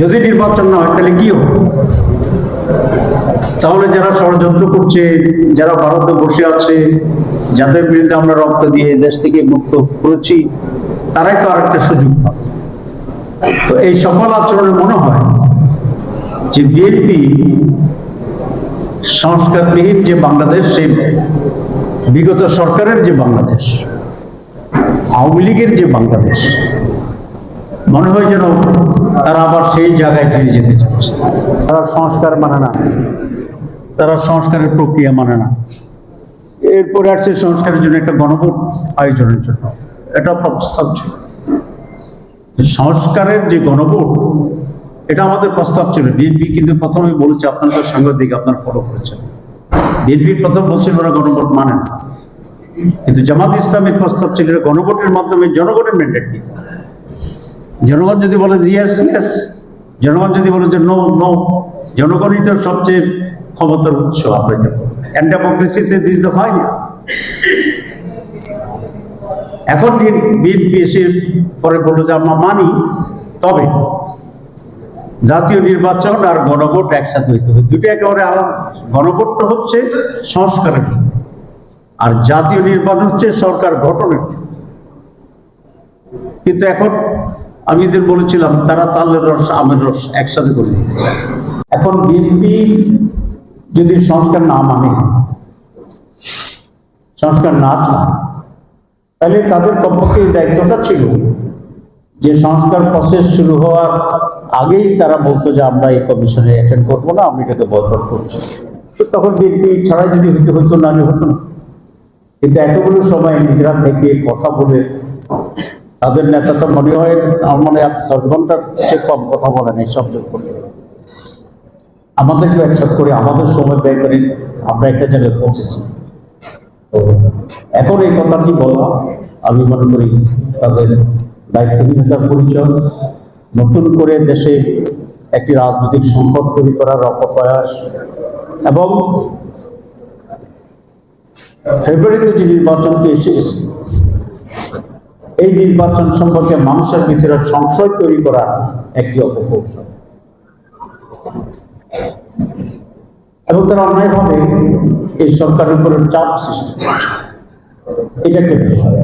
যদি নির্বাচন না হয়, তাহলে কি হবে? তাহলে যারা ষড়যন্ত্র করছে, যারা ভারতে বসে আছে, যাদের বিরুদ্ধে আমরা রক্ত দিয়ে দেশ থেকে মুক্ত করেছি, তারাই তো আরেকটা সুযোগ পাবে। তো এই সকল আচরণে মনে হয় যে বিএনপি সংস্কারবিহীন যে বাংলাদেশ, সেই বিগত সরকারের যে বাংলাদেশ, আওয়ামী লীগের যে বাংলাদেশ মনে হয় যেন তারা আবার সেই জায়গায় ফিরে যেতে চাচ্ছে। তারা সংস্কার মানে না। তারা সংস্কারের প্রক্রিয়া মানে না। এরপরে আসছে সংস্কারের জন্য একটা গণভোট আয়োজনের জন্য। এটা প্রস্তাব ছিল। সংস্কারের যে গণভোট এটা আমাদের প্রস্তাব ছিল। বিএনপি কিন্তু প্রথমে বলেছে আপনারা তো সাংবাদিক আপনারা ফলো করেছেন। বিএনপি প্রথম বলছিল ওরা গণভোট মানে না। কিন্তু জামাত ইসলামের প্রস্তাব ছিল গণভোটের মাধ্যমে জনগণের ম্যান্ডেট নিতে। জনগণ যদি বলে ইয়েস ইয়েস জনগণ যদি বলে যে নো নো জনগণই তো সবচেয়ে ক্ষমতার উৎস দ্য ফাইনাল এখন বিএনপি এসে পরে বলল যে আমরা মানি, তবে জাতীয় নির্বাচন আর গণভোট একসাথে হইতে হবে। দুটো একেবারে আলাদা। গণভোটটা হচ্ছে সংস্কারের আর জাতীয় নির্বাচন হচ্ছে সরকার গঠনের কিন্তু এখন আমি যে বলেছিলাম, তারা তালের রস, আমের রস একসাথে করে দিতে এখন বিএনপি যদি সংস্কার না মানে সংস্কার না তাহলে তাদের কমপক্ষে দায়িত্বটা ছিল যে সংস্কার প্রসেস শুরু হওয়ার আগেই তারা বলতো যে আমরা এই কমিশনে অ্যাটেন্ড করব না আমি এটাকে বয়কট করছি। তো তখন বিএনপি ছাড়াই যদি হইতে হতো না হতো না। কিন্তু এতগুলো সময় নিজেরা থেকে কথা বলে তাদের নেতা তো মনে হয় আমার মনে হয় দশ ঘণ্টার চেয়ে কম কথা বলেন এই শব্দ করে আমাদেরকে একসাথ করে, আমাদের সময় ব্যয় করে আমরা একটা জায়গায় পৌঁছেছি। এখন এই কথাটি বলা আমি মনে করি তাদের দায়িত্বহীনতার পরিচয়। নতুন করে দেশে একটি রাজনৈতিক সংকট তৈরি করার অপপ্রয়াস এবং ফেব্রুয়ারিতে যে নির্বাচনটি এসে এই নির্বাচন সম্পর্কে মানুষের ভিতরে সংশয় তৈরি করা একটি অপকৌশল এবং তারা অন্যায়ভাবে এই সরকারের উপরে চাপ সৃষ্টি করছে। এটা একটা বিষয়